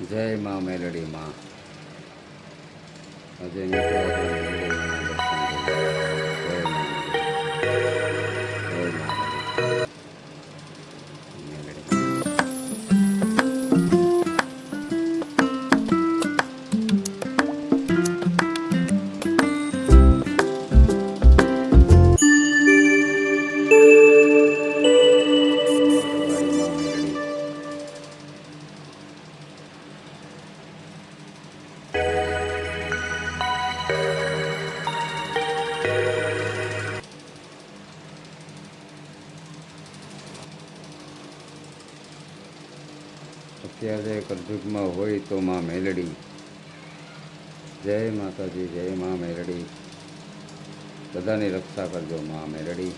જય મા મેલડી માં મિત્રો અત્યારે કરજુગમાં હોય તો માં મેલડી. જય માતાજી, જય માં મેલડી. બધાની રક્ષા કરજો માં મેલડી.